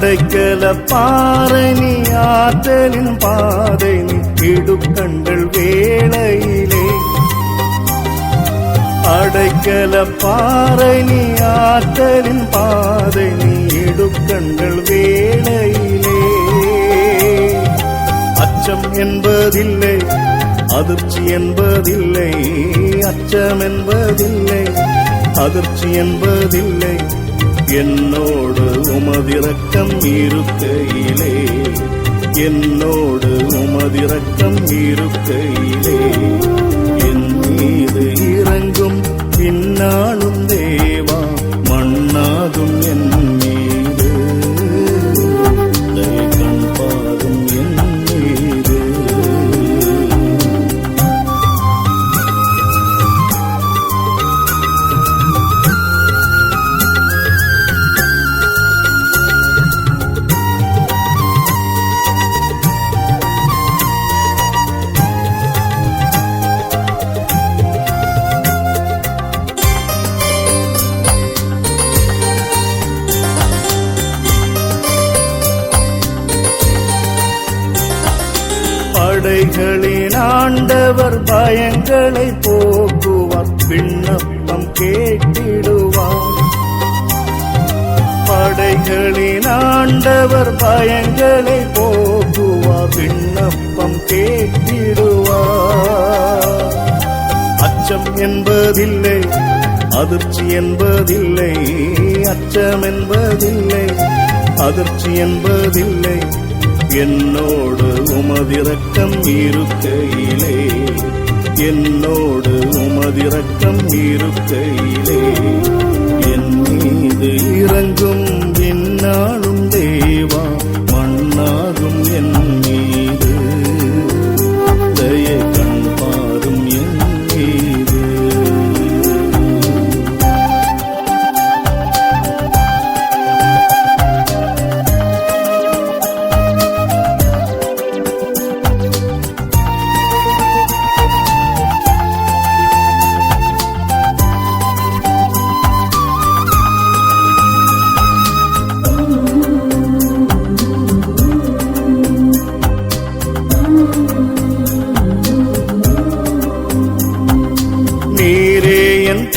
படைக்கல பாறை ஆற்றலின் பாதை நீ வேளையிலே. அடைக்கல பாறை ஆற்றலின் பாதை நீ வேளையிலே. அச்சம் என்பதில்லை அதிர்ச்சி என்பதில்லை அச்சம் என்பதில்லை அதிர்ச்சி என்பதில்லை என்னோடு உமதிரக்கம் இருக்கையிலே. என்னோடு உமதிரக்கம் இருக்கையிலே. என் மீது இறங்கும் பின்னால் படைகளின் ஆண்டவர் பயங்களை போக்குவார். விண்ணப்பம் கேட்டிடுவார். படைகளின் ஆண்டவர் பயங்களை போக்குவார். விண்ணப்பம் கேட்டிடுவார். அச்சம் என்பதில்லை அதிர்ச்சி என்பதில்லை அச்சம் என்பதில்லை அதிர்ச்சி என்பதில்லை. என்னோடு உமதிரக்கம் இருக்கையிலே. என்னோடு உமதிரக்கம் இருக்கையிலே. என் மீது இறங்கும்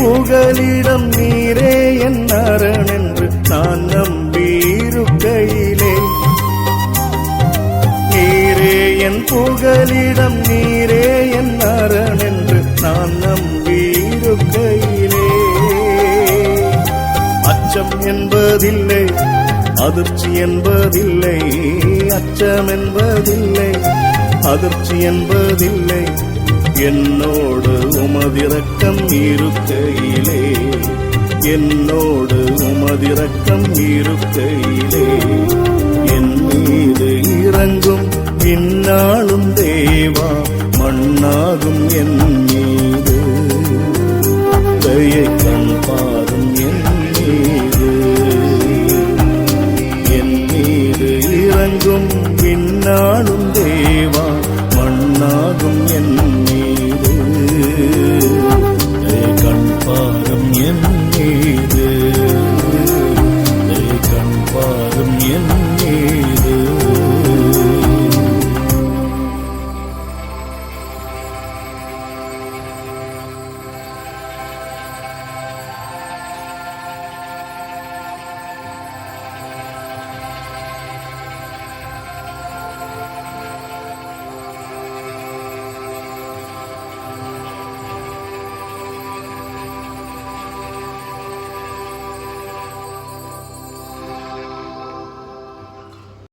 புகலிடம் நீரே என் அரண் என்று நான் நம்பியிருக்கையிலே. நீரே என் புகலிடம் நீரே என் அரண் என்று நான் நம்பியிருக்கையிலே. அச்சம் என்பதில்லை அதிர்ச்சி என்பதில்லை அச்சம் என்பதில்லை அதிர்ச்சி என்பதில்லை என்னோடு உமதிரக்கம் இருக்கையிலே. என்னோடு உமதிரக்கம் இருக்கையிலே. என் மீது இறங்கும் இந்நாளும் தேவா மண்ணாகும் என் மீது. தயை கண் பாரும் என் மீது. என் மீது இறங்கும் பின்னாளும் தேவா